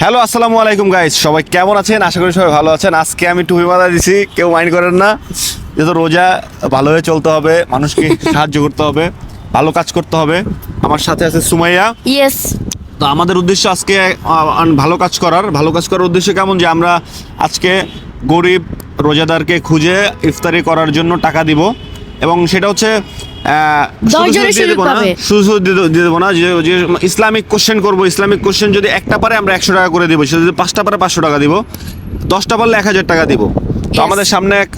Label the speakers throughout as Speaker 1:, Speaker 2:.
Speaker 1: Hello আসসালামু আলাইকুম guys সবাই কেমন আছেন? আশা করি সবাই ভালো আছেন। আজকে আমি টুপি মাথা দিছি কেউ মাইন্ড করেন না। যেহেতু রোজা ভালোভাবে চলতে হবে মানুষকে সাহায্য করতে হবে ভালো কাজ করতে হবে। আমার সাথে আছে সুমাইয়া।
Speaker 2: ইয়েস
Speaker 1: তো আমাদের উদ্দেশ্য আজকে ভালো কাজ করার। ভালো কাজ করার উদ্দেশ্য কেমন? যে আমরা আজকে গরিব রোজাদারকে খুঁজে ইফতারি করার জন্য টাকা দিব। এবং সেটা হচ্ছে ইসলামিক কোশ্চেন করব ইসলামিক কোশ্চেন যদি একটা পারে আমরা একশো টাকা করে দিব সে যদি পাঁচটা পারে পাঁচশো টাকা দিব দশটা পারলে এক হাজার টাকা দিব। তো আমাদের সামনে এক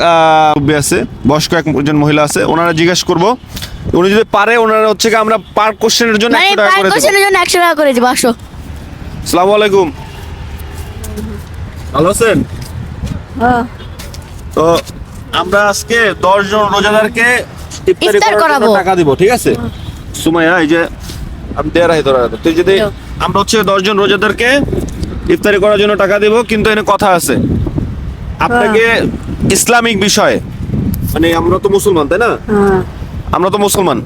Speaker 1: আছে বয়স্ক একজন মহিলা আছে ওনারা জিজ্ঞেস করব উনি যদি পারে ওনারা হচ্ছে আমরা পার কোশ্চেনের জন্য
Speaker 2: মানে
Speaker 1: একশো টাকা করে দেবো।
Speaker 2: কোশ্চেনের জন্য একশো টাকা করে দেবো আসো।
Speaker 1: সালামু আলাইকুম। ভালো আছেন? তো আমরা আজকে দশ জন রোজাদারকে ইফতারি
Speaker 2: করাবো।
Speaker 1: টাকা দিব ঠিক আছে? সুমাইয়া এই যে আমি দেড় হাই ধরা তুই যদি আমরা হচ্ছে দশ জন রোজাদারকে ইফতারি করার জন্য টাকা দিব কিন্তু এখানে কথা আছে। আপনাকে ইসলামিক বিষয়ে। মানে আমরা তো মুসলমান তাই না? আমরা তো মুসলমান।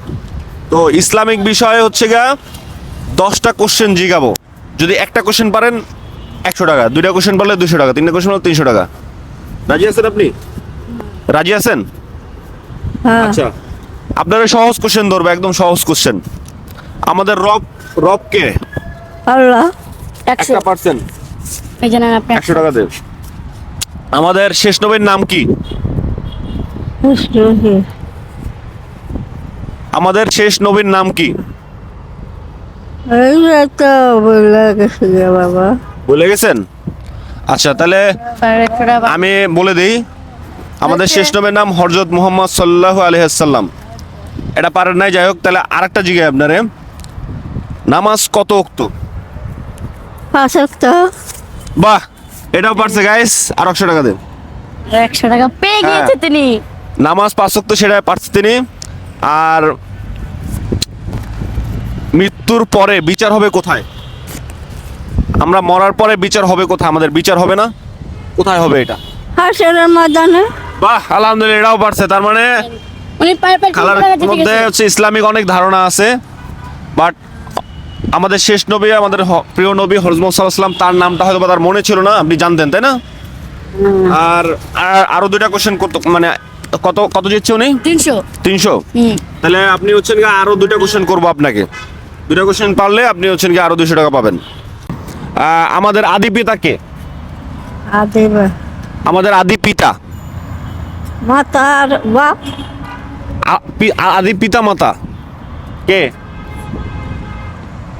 Speaker 1: তো ইসলামিক বিষয়ে হচ্ছে গা দশটা কোশ্চেন জিগাবো। যদি একটা কোশ্চেন পারেন একশো টাকা দুইটা কোশ্চেন পারলে দুশো টাকা তিনটা কোশ্চেন পারলে তিনশো টাকা। রাজি আছেন আপনি? রাজি আছেন? আচ্ছা। আপনারা সহজ কোশ্চেন ধরবে একদম সহজ কোশ্চেন আমাদের রব রব কে
Speaker 3: আল্লাহ
Speaker 2: একশো।
Speaker 1: একটা পার্সেন্ট
Speaker 2: এই জানেন আপনি।
Speaker 1: একশো টাকা দেব আমাদের শেষ নবীর নাম কি? আমাদের শেষ নবীর নাম কি?
Speaker 3: এই তো বলে গেছে বাবা।
Speaker 1: বলে গেছেন? আচ্ছা তাহলে আমি বলে দিই আমাদের শেষ নবীর নাম হরজত মোহাম্মদ সাল্লাহ আলহাম এটা পারেন নাই যাই হোক তাহলে আরেকটা জিজ্ঞাসা আপনারে। নামাজ কত অক্ত
Speaker 3: পাঁচ তো
Speaker 1: বাহ এটাও পারছে গাইস আর একশো টাকা দেন।
Speaker 2: একশো টাকা পেয়ে
Speaker 1: হ্যাঁ।
Speaker 2: গিয়েছে তিনি।
Speaker 1: নামাজ পাঁচ অক্ত সেটা পারছে তিনি। আর মৃত্যুর পরে বিচার হবে কোথায়? আমরা মরার পরে বিচার হবে কোথায়? আমাদের বিচার হবে না? কোথায় হবে এটা?
Speaker 3: হাসের ময়দানে।
Speaker 1: বাহ আলহামদুলিল্লাহ এটাও পারছে তার মানে খেলার মধ্যে হচ্ছে ইসলামিক অনেক ধারণা আছে বাট আমাদের শেষ নবী আমাদের হ- প্রিয় নবী হজমত সাল্লাম তার নামটা হয়তো তার মনে ছিল না আপনি জানতেন তাই না? আর আর- আরও দুইটা কোশ্চেন কত মানে কত কত জিতছে উনি?
Speaker 2: তিনশো।
Speaker 1: তিনশো?
Speaker 2: হুম।
Speaker 1: তাহলে আপনি হচ্ছেন কি আরও দুইটা কোশ্চেন করব আপনাকে। দুইটা কোশ্চেন পারলে আপনি হচ্ছেন কি আরও দুইশো টাকা পাবেন। আমাদের আদি পিতা কে? আমাদের আদি পিতা।
Speaker 3: মাতার বাপ।
Speaker 1: আ- আ- আদি পিতা মাতা কে?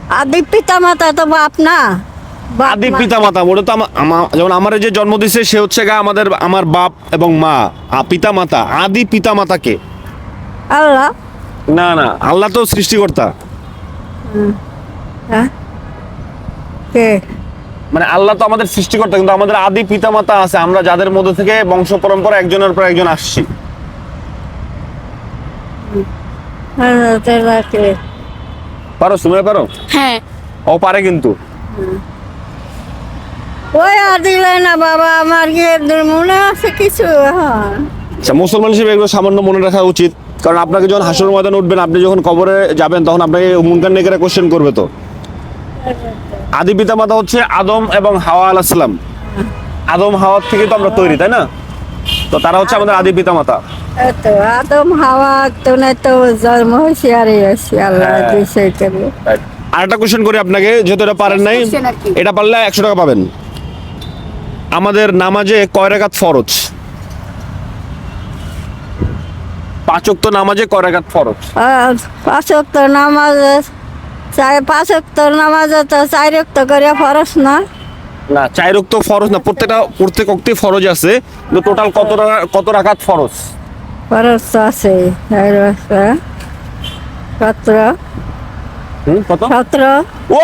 Speaker 3: আদি পিতা মাতা তো বাপ না।
Speaker 1: আদি পিতা মাতা ওটা তো আমা- আমা- যেমন আমার যে জন্ম দিছে সে হচ্ছে গা আমাদের আমার বাপ এবং মা। পিতা মাতা আদি পিতা মাতা কে?
Speaker 3: আল্লাহ।
Speaker 1: না না আল্লাহ তো সৃষ্টিকর্তা।
Speaker 3: হ্যাঁ। কে?
Speaker 1: মানে আল্লাহ তো আমাদের সৃষ্টিকর্তা কিন্তু আমাদের আদি পিতা মাতা আছে আমরা যাদের মধ্যে থেকে বংশ পরম্পরা একজনের পর একজন আসছি। পারো শুনে পারো?
Speaker 2: হ্যাঁ।
Speaker 1: ও পারে কিন্তু।
Speaker 3: ওই আদিলে না বাবা আমার কি মনে আছে কিছু?
Speaker 1: আচ্ছা মুসলমান হিসেবে এগুলো সামান্য মনে রাখা উচিত কারণ আপনাকে যখন হাসর ময়দান উঠবেন আপনি যখন কবরে যাবেন তখন আপনাকে মুনকার নেকেরা কোশ্চেন করবে তো। আদি পিতা মাতা হচ্ছে আদম এবং হাওয়া আলাহিসাল্লাম আদম হাওয়ার থেকে তো আমরা তৈরি তাই না? তো তারা হচ্ছে আমাদের আদি পিতা মাতা
Speaker 3: আদম হাওয়া তো না তো জন্ম হয়েছে আর আল্লাহ
Speaker 1: হ্যাঁ। আর একটা কোশ্চেন করি আপনাকে যেহেতু এটা পারেন নাই? এটা পারলে একশো টাকা পাবেন। আমাদের নামাজে কয় রাকাত ফরজ? পাঁচক তো নামাজে কয় রাকাত ফরজ?
Speaker 3: আর পাঁচ ওয়াক্ত নামাজ পাঁচ ওয়াক্ত নামাজ তো চার ওয়াক্ত করে ফরস না?
Speaker 1: না চার তো ফরজ না প্রত্যেকটা প্রত্যেক অক্টে ফরজ আছে কিন্তু টোটাল কত কত রাকাত ফরজ?
Speaker 3: ফরস তো আছে ওয়াক্ত সতেরো। সতেরো।
Speaker 1: ও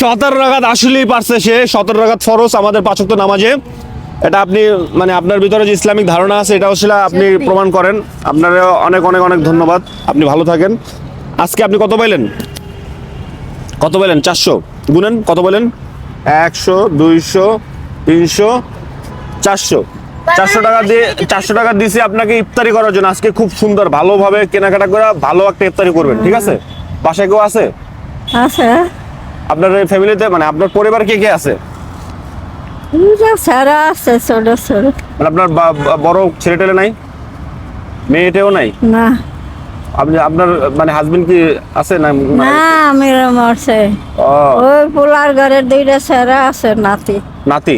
Speaker 1: সতেরো রাকাত আসলেই পারছে সে সতেরো রাকাত ফরজ আমাদের পাঁচক তো নামাজে। এটা আপনি মানে আপনার ভিতরে যে ইসলামিক ধারণা আছে এটা আসলে আপনি প্রমাণ করেন। আপনার অনেক অনেক অনেক ধন্যবাদ। আপনি ভালো থাকেন। আজকে আপনি কত পাইলেন? কত বলেন? চারশো। গুনেন কত বলেন? একশো দুইশো তিনশো চারশো। চারশো টাকা দিয়ে চারশো টাকা দিয়েছি আপনাকে ইফতারি করার জন্য। আজকে খুব সুন্দর ভালোভাবে কেনাকাটা করে ভালো একটা ইফতারি করবেন ঠিক আছে? বাসায় কেউ আছে?
Speaker 3: আছে।
Speaker 1: আপনার ফ্যামিলিতে মানে আপনার পরিবার কে কে আছে?
Speaker 3: স্যারা আছে ছোট ছোট।
Speaker 1: মানে আপনার বড় ছেলে টেলে নাই? মেয়েটেও নাই?
Speaker 3: না।
Speaker 1: আপনি আপনার মানে হাজবেন্ড কি আছে না
Speaker 3: না মরছে ওই পোলার ঘরের দুইটা স্যারা আছে নাতি।
Speaker 1: নাতি?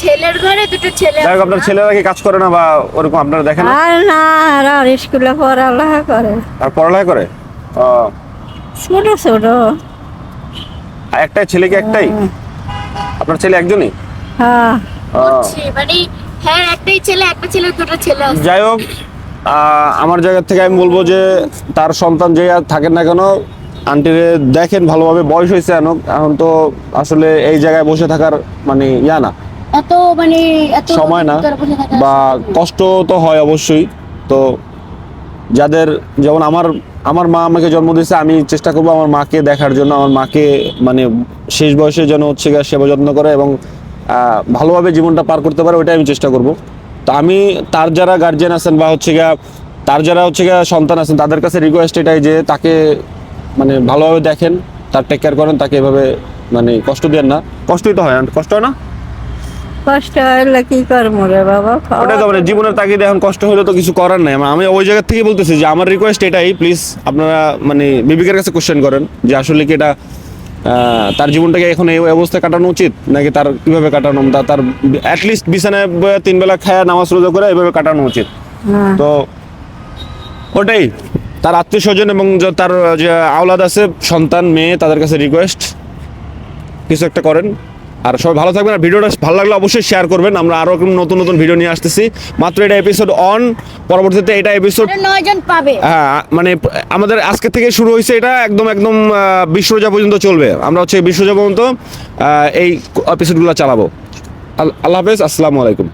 Speaker 2: ছেলের ঘরে দুটো ছেলে
Speaker 1: যাই হোক আপনার ছেলেরা কি কাজ করে না বা ওরকম আপনারা দেখেন
Speaker 3: আর না আর স্কুলে পড়ালেখা করে।
Speaker 1: আর পড়ালেখা করে?
Speaker 3: ছোট ছোট।
Speaker 1: একটাই ছেলে কি একটাই? আপনার ছেলে একজনই?
Speaker 3: হ্যাঁ।
Speaker 2: মানে হ্যাঁ একটাই ছেলে একটা ছেলে দুটো ছেলে
Speaker 1: যাই হোক আমার জায়গা থেকে আমি বলব যে তার সন্তান যে আর থাকেন না কেন আন্টিরে দেখেন ভালোভাবে বয়স হয়েছে এখন এখন তো আসলে এই জায়গায় বসে থাকার মানে ইয়া না।
Speaker 2: এত মানে এত
Speaker 1: সময় না বা কষ্ট তো হয় অবশ্যই। তো যাদের যেমন আমার আমার মা আমাকে জন্ম দিয়েছে আমি চেষ্টা করব আমার মাকে দেখার জন্য আমার মাকে মানে শেষ বয়সে যেন হচ্ছে সেবা যত্ন করে এবং ভালোভাবে জীবনটা পার করতে পারে ওইটাই আমি চেষ্টা করব। তো আমি তার যারা গার্জিয়ান আছেন বা হচ্ছে গিয়া তার যারা হচ্ছে গিয়া সন্তান আছেন তাদের কাছে রিকোয়েস্ট এটাই যে তাকে মানে ভালোভাবে দেখেন তার টেক কেয়ার করেন তাকে এভাবে মানে কষ্ট দেন না। কষ্টই তো হয় কষ্ট হয় না?
Speaker 3: কষ্ট হইলে কি করব রে বাবা? খাওয়া
Speaker 1: ওটাই তো মানে জীবনের তাগিদে এখন কষ্ট হলে তো কিছু করার নাই। আমি ওই জায়গা থেকে বলতেছি যে আমার রিকোয়েস্ট এটাই প্লিজ আপনারা মানে বিবেকের কাছে কোশ্চেন করেন যে আসলে কি এটা তার জীবনটাকে এখন এই অবস্থায় কাটানো উচিত? নাকি তার কীভাবে কাটানো? তার অ্যাটলিস্ট বিছানায় তিন বেলা খায়া নামাজ রোজা করে এভাবে কাটানো উচিত।
Speaker 3: হ্যাঁ।
Speaker 1: তো ওটাই। তার আত্মীয় স্বজন এবং তার যে আওলাদ আছে সন্তান মেয়ে তাদের কাছে রিকোয়েস্ট কিছু একটা করেন। আর সবাই ভালো থাকবেন আর ভিডিওটা ভালো লাগলে অবশ্যই শেয়ার করবেন। আমরা আরও নতুন নতুন ভিডিও নিয়ে আসতেছি। মাত্র এটা এপিসোড অন পরবর্তীতে এটা এপিসোড
Speaker 2: নয়জন পাবে।
Speaker 1: হ্যাঁ মানে আমাদের আজকে থেকে শুরু হয়েছে এটা একদম একদম বিশ্বরোজা পর্যন্ত চলবে। আমরা হচ্ছে বিশ্বরোজা পর্যন্ত এই এপিসোডগুলো চালাবো। আল- আল্লাহ হাফেজ আসসালামু আলাইকুম।